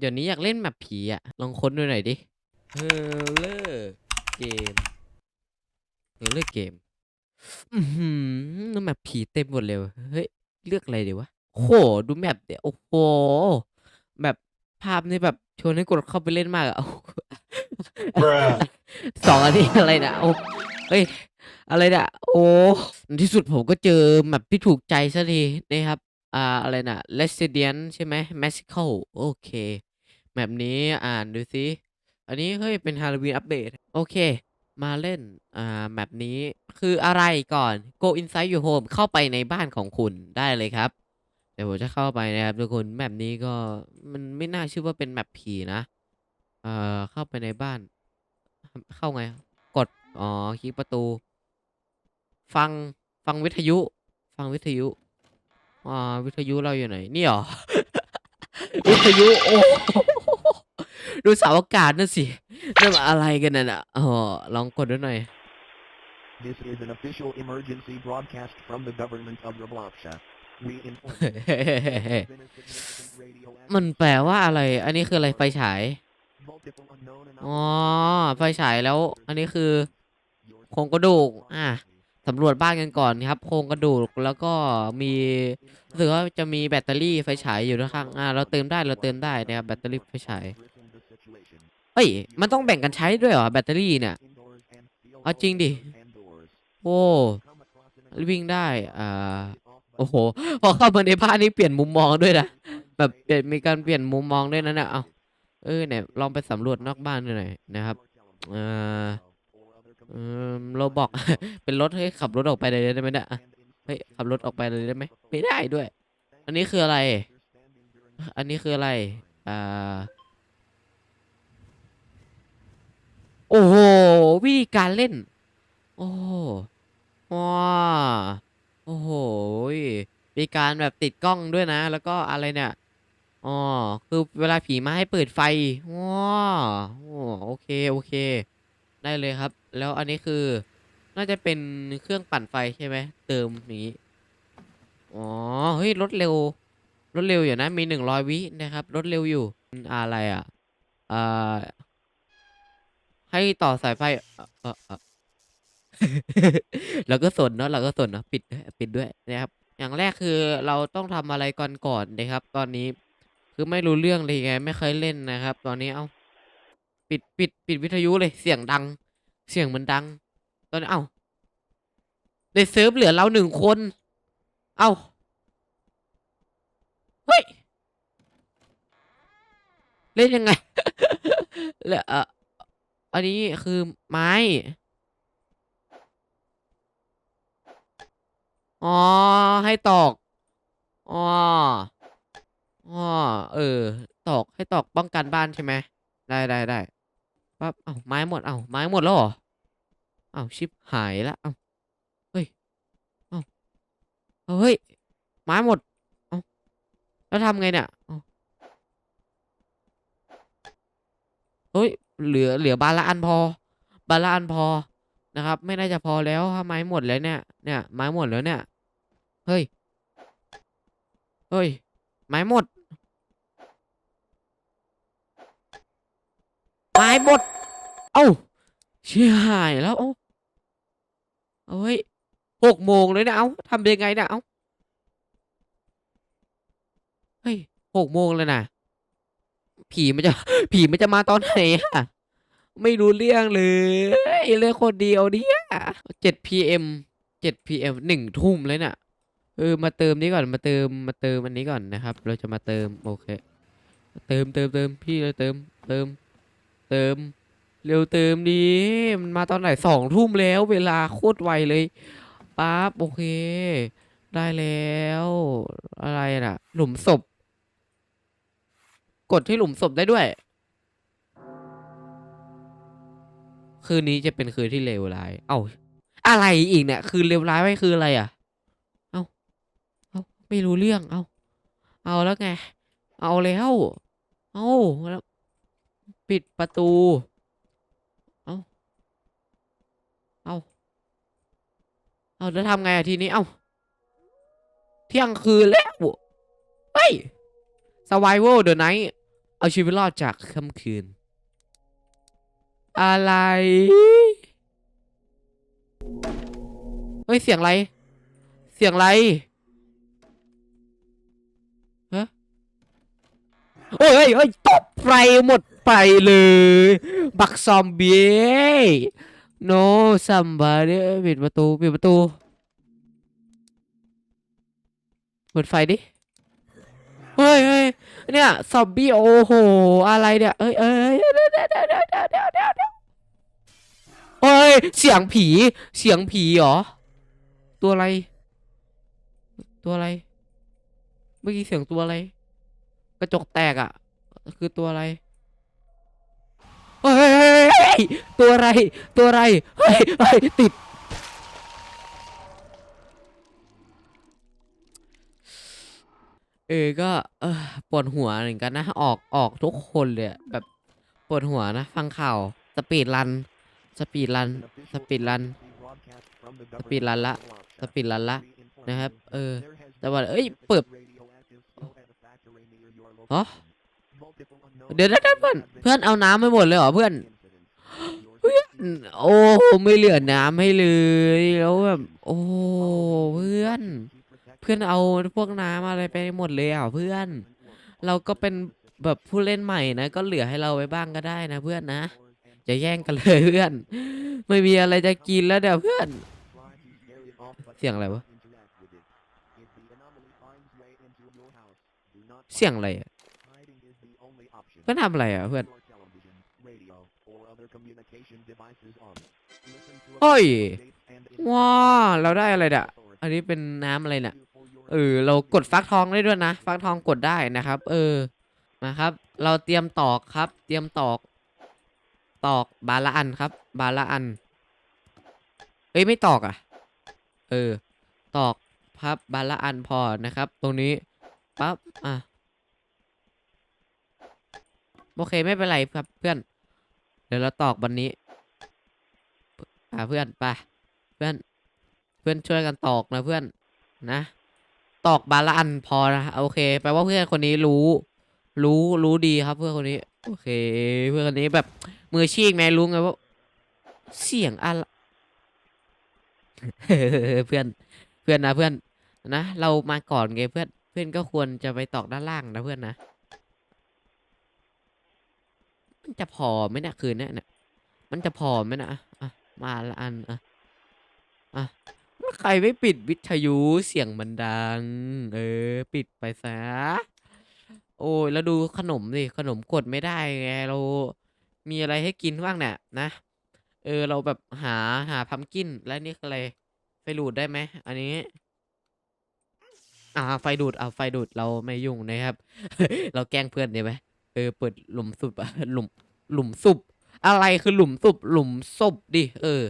เดี๋ยวนี้อยากเล่นแมปผีอะลองค้นดูหน่อยดิเฮเลอร์เกมเฮเลอร์เกมอือหือแมปผีเต็มหมดเลยว่ะเฮ้ยเลือกอะไรดีวะโอ้โหดูแมปเดี๋ยวโอ้โหแบบภาพนี่แบบชวนให้กดเข้าไปเล่นมากอะ Bruh. สองอันนี้อะไรนะโอ้เฮ้ยอะไรเนี่ยโอ้ในที่สุดผมก็เจอแมปที่ถูกใจสักทีนะครับอ่าอะไรนะ Resident ใช่ไหม Mexico โอเค แมปนี้อ่านดูสิอันนี้เฮ้ยเป็นฮาโลวีนอัปเดตโอเค มาเล่นอ่าแมปนี้คืออะไรก่อน Go inside your home เข้าไปในบ้านของคุณได้เลยครับ เดี๋ยวผมจะเข้าไปนะครับทุกคนแมปนี้ก็มันไม่น่าชื่อว่าเป็นแมปผีนะเอ่อเข้าไปในบ้าน เข้าไง กดอ๋อคลิกประตู ฟังฟังวิทยุ ฟังวิทยุอ่าวิทยุเราอยู่ไหน นี่หรอ วิทยุโอ้ ดูเสาอากาศนั่นสินั่นมันอะไรกันน่ะนะอ๋อลองกดดูหน่อย This is an official emergency broadcast from the government of Robloxa. We inform เฮ้ you เฮ้เฮ้เฮ้ there's been a significant radioactive มันแปลว่าอะไร อันนี้คืออะไรไฟฉาย multiple unknown อ๋อ anomalies ไฟฉายแล้ว อันนี้คือ Your โครงกระดูก อะสำรวจบ้านกันก่อนครับ โครงกระดูกแล้วก็มีรู้สึกว่าจะมีแบตเตอรี่ไฟฉายอยู่ข้างๆอ่า เราเติมได้ เราเติมได้นะครับแบตเตอรี่ไฟฉายเฮ้ย มันต้องแบ่งกันใช้ด้วยเหรอ แบตเตอรี่เนี่ย เอาจริงดิ โอ้วิ่งได้ อ่า โอ้โห พอเข้ามาในบ้านนี่เปลี่ยนมุมมองด้วยนะ แบบเปลี่ยนมีการเปลี่ยนมุมมองด้วยนะเนี่ย เอาเออเนี่ย ลองไปสำรวจนอกบ้านดูหน่อยนะครับเอ่อเออเราบอก เป็นรถให้ขับรถออกไปเลยได้ไหมเนี่ยอะเฮ้ย ขับรถออกไปเลยได้ไหมไม่ได้ด้วย อันนี้คืออะไร อันนี้คืออะไร อ่า โอ้โหวิธีการเล่น โอ้โหว้าโอ้โหมีการแบบติดกล้องด้วยนะ แล้วก็อะไรเนี่ยอ๋อคือเวลาผีมาให้เปิดไฟว้าโอ้โอเคโอเค ได้เลยครับ แล้วอันนี้คือ น่าจะเป็นเครื่องปั่นไฟใช่ไหมเติมอย่างนี้อ๋อเฮ้ยรถเร็วรถเร็วอยู่นะมีหนึ่งร้อยวินะครับรถเร็วอยู่อะไรอะอ่า ให้ต่อสายไฟเออเออเอ่อเราก็สนเนาะเราก็สนเนาะปิดปิดด้วยนะครับ อย่างแรกคือเราต้องทำอะไรก่อนก่อนนะครับ ตอนนี้คือไม่รู้เรื่องเลยไง ไม่เคยเล่นนะครับ ตอนนี้เอาปิดปิดปิดวิทยุเลยเสียงดัง เสียงมันดัง ตอนนี้เอ้าในเซิร์ฟเหลือเราหนึ่งคน เอ้าเฮ้ยเล่นยังไง แล้วเออ อันนี้คือไม้ อ๋อ ให้ตอก อ๋อ อ๋อ เออ ตอก ให้ตอกป้องกันบ้านใช่ไหม ได้ได้ได้ปั๊บ เอ้า ไม้หมด เอ้า ไม้หมดแล้วเหรอ เอ้า ชิบหายแล้วเอ้า เฮ้ย เอ้า เฮ้ย ไม้หมด เอ้า แล้วทำไงเนี่ย เหลือเหลือบาละอันพอบาละอันพอนะครับ ไม่น่าจะพอแล้วถ้าไม้หมดแล้วเนี่ย เนี่ยไม้หมดแล้วเนี่ย เฮ้ย เฮ้ย ไม้หมด ไม้หมด เอ้าเชี่ยหายแล้ว เอ้าเฮ้ยหกโมงเลยนะเอ้าทำยังไงเนี่ยเอ้า เฮ้ยหกโมงเลยนะ ผีมันจะผีมันจะมาตอนไหนอะไม่รู้เรื่องเลยเรื่องคนเดียวเนี่ยเจ็ด PM เจ็ด PM หนึ่งทุ่มเลยน่ะเออมาเติมนี้ก่อนมาเติมมาเติมอันนี้ก่อนนะครับ เราจะมาเติมโอเค เติมเติมเติมพี่เลยเติมเติม เติม เร็วเติมดีมันมาตอนไหนสองทุ่มแล้วเวลาโคตรไวเลยปั๊บโอเค ได้แล้ว อะไรน่ะ หลุมศพ กดที่หลุมศพได้ด้วย คืนนี้จะเป็นคืนที่เลวร้าย เอ้า อะไรอีกเนี่ย คืนเลวร้ายไม่คืออะไรอะ เอ้า เอ้า ไม่รู้เรื่อง เอ้า เอาแล้วไง เอาแล้ว เอ้าแล้วปิดประตู เอ้า เอ้า เอาแล้วทำไงอะทีนี้ เอ้า เที่ยงคืนแล้วเฮ้ย Survival the Night เอาชีวิตรอดจากค่ำคืน อะไร เฮ้ย เสียงอะไร เสียงอะไรฮะโอ้ยเฮ้ยตบไฟหมดไปเลย บักซอมบี้ no somebody ปิดประตูปิดประตูเปิดไฟดิ ฮ้ยเฮ้ยเนี่ยซอมบี้โอโห อะไรเนี่ยเอ้ยเอ้ยเดี๋ยวเดี๋ยวเดี๋ยวเดี๋ยวเดี๋ยวเดี๋ยวเดี๋ยวเอ้ยเสียงผี เสียงผีเหรอ ตัวอะไร ตัวอะไร เมื่อกี้เสียงตัวอะไร กระจกแตกอะ คือตัวอะไรเฮ้ยตัวอะไร ตัวอะไร เฮ้ยเฮ้ยติด เออก็เออปวดหัวเหมือนกันนะ ออกออกทุกคนเลยอะแบบปวดหัวนะ ฟังข่าวสปีดรัน สปีดรัน สปีดรัน สปีดรันละ สปีดรันละนะครับ เออ แต่ว่าเอ้ยเปิดฮะเดี๋ยวนะเพื่อนเพื่อนเอาน้ำไปหมดเลยเหรอเพื่อนอืมโอ้ไม่เหลือน้ำให้เลยแล้วแบบโอ้เพื่อน เพื่อนเอาพวกน้ำอะไรไปหมดเลยอะเพื่อน เราก็เป็นแบบผู้เล่นใหม่นะ ก็เหลือให้เราไว้บ้างก็ได้นะเพื่อนนะอย่าแย่งกันเลยเพื่อน ไม่มีอะไรจะกินแล้วเดี๋ยวเพื่อน เสียงอะไรวะ เสียงอะไรอะเพื่อนทำอะไรอะเพื่อนเฮ้ยว้าเราได้อะไรเนี่ยอันนี้เป็นน้ำอะไรเนี่ย เออเรากดฟักทองได้ด้วยนะ ฟักทองกดได้นะครับ เออมาครับ เราเตรียมตอกครับ เตรียมตอก ตอกบาละอันครับ บาละอัน เอ้ยไม่ตอกอะ เออ ตอกพับบาละอันพอนะครับ ตรงนี้ปั๊บอะโอเคไม่เป็นไรครับเพื่อน เดี๋ยวเราตอกวันนี้อ่าเพื่อนไปเพื่อน เพื่อนช่วยกันตอกนะเพื่อนนะ ตอกบาละอันพอนะโอเคแปลว่าเพื่อนคนนี้รู้ รู้รู้ดีครับ เพื่อนคนนี้ โอเค เพื่อนคนนี้แบบมือชีพแม่รู้ไงว่า เสียงอะไรเพื่อนเพื่อนนะเพื่อนนะเรามาก่อนไงเพื่อนเพื่อนก็ควรจะไปตอกด้านล่างนะเพื่อนนะมันจะพอไหมนี่ยคืนนี้เนี่ยมันจะพอไหมนะอะมาละอันอะอะ ใครไม่ปิดวิทยุเสียงมันดัง เออ ปิดไปซะ โอ้ยแล้วดูขนมสิขนมกดไม่ได้ไงเรา มีอะไรให้กินบ้างเนี่ยนะ เออเราแบบหาหาพัมกินและนี่คืออะไร ไฟดูดได้ไหมอันนี้ อ่า ไฟดูดเอาไฟดูดเราไม่ยุ่งนะครับ เราแกล้งเพื่อนได้ไหมเออเปิดหลุมสุบหลุมหลุมสุบอะไรคือหลุมศพหลุมศพดิเออ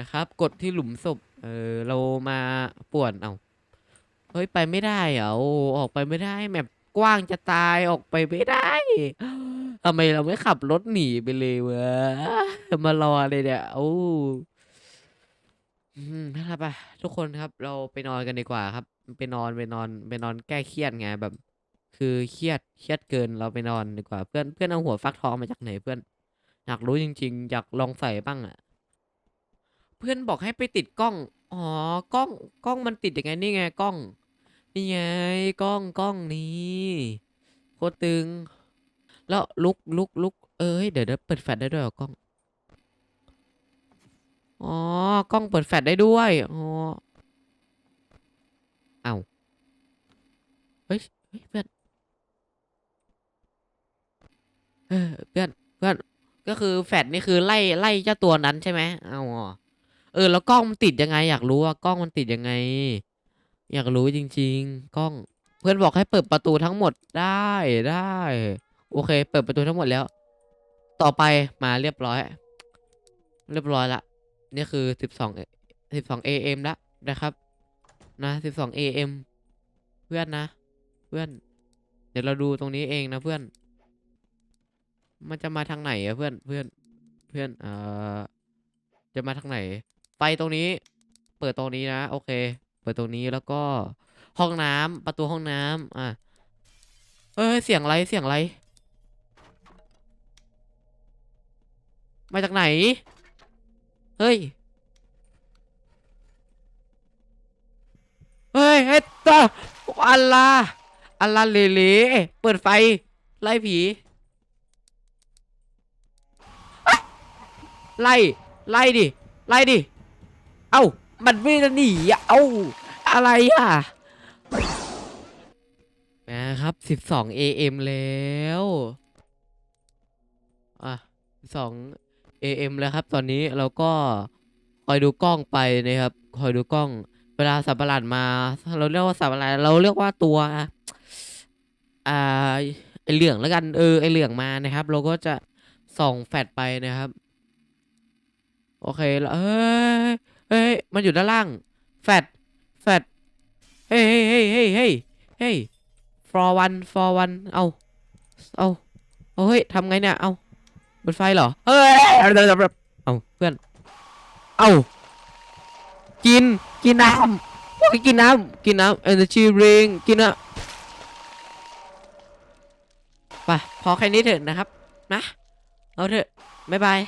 นะครับ กดที่หลุมศพ เออเรามาป่วนเอาเฮ้ยไปไม่ได้เหรอโอ้ออกไปไม่ได้แมปกว้างจะตายออกไปไม่ได้ทำไมเราไม่ขับรถหนีไปเลยวะมารอเลยเนี่ยโอ้อืมนะครับอะทุกคนครับ เราไปนอนกันดีกว่าครับ ไปนอนไปนอนไปนอนแก้เครียดไงแบบ คือเครียดเครียดเกินเราไปนอนดีกว่า เพื่อนเพื่อนเอาหัวฟักทองมาจากไหนเพื่อน อยากรู้จริง ๆ อยากลองใส่บ้างอะ เพื่อนบอกให้ไปติดกล้อง อ๋อ กล้อง กล้องมันติดยังไงนี่ไงกล้อง นี่ไงกล้องกล้องนี้โคตรตึง แล้วลุกลุกลุกเอ้ย เดี๋ยวเดี๋ยวเปิดแฟลชได้ด้วยเหรอกล้อง อ๋อ กล้องเปิดแฟลชได้ด้วย อ๋อ เอาเฮ้ยเฮ้ยเพื่อนเออเพื่อนเพื่อนก็คือแฟดนี่คือไล่ไล่เจ้าตัวนั้นใช่ไหมเอาอ๋อ เออ แล้วกล้องมันติดยังไง อยากรู้ว่ากล้องมันติดยังไง อยากรู้จริง ๆ กล้อง เพื่อนบอกให้เปิดประตูทั้งหมดได้ได้ โอเค เปิดประตูทั้งหมดแล้ว ต่อไปมาเรียบร้อย เรียบร้อยละนี่คือสิบสองสิบสองเอ็มละนะครับ นะสิบสองเอ็มเพื่อนนะ เพื่อน เดี๋ยวเราดูตรงนี้เองนะเพื่อน มันจะมาทางไหนอะเพื่อนเพื่อน เพื่อนเอ่อจะมาทางไหน ไฟตรงนี้ เปิดตรงนี้นะ โอเค เปิดตรงนี้แล้วก็ห้องน้ำประตูห้องน้ำอะ เอ้ย เสียงอะไร เสียงอะไร มาจากไหน เฮ้ย เฮ้ยเฮ้ยตาอัลลาอัลลาเลเลเปิดไฟ ไล่ผี ไล่ ไล่ดิ ไล่ดิ เอ้า มันไม่จะหนีอะเอ้า อะไรอะนะครับ 12 AM แล้ว อะ12 AM แล้วครับ ตอนนี้เราก็คอยดูกล้องไปนะครับ คอยดูกล้อง เวลาสัตว์ประหลาดมา เราเรียกว่าสัตว์ประหลาดเราเรียกว่าตัว อ่า ไอเหลืองแล้วกัน เออ ไอเหลืองมานะครับ เราก็จะส่องแฟลชไปนะครับ โอเคแล้วเฮ้ย เฮ้ย มันอยู่ด้านล่าง แฟดแฟดเฮ้ยเฮ้ยเฮ้ยเฮ้ยเฮ้ยเฮ้ย for one for one เอาเอาเฮ้ยทำไงเนี่ย เอาเปิดไฟเหรอ เฮ้ย เอาเพื่อน เอากิน กินน้ำกินน้ำกินน้ำ energy drink กินน้ำไปพอแค่นี้เถอะนะครับ นะ เอาเถอะ บ๊ายบาย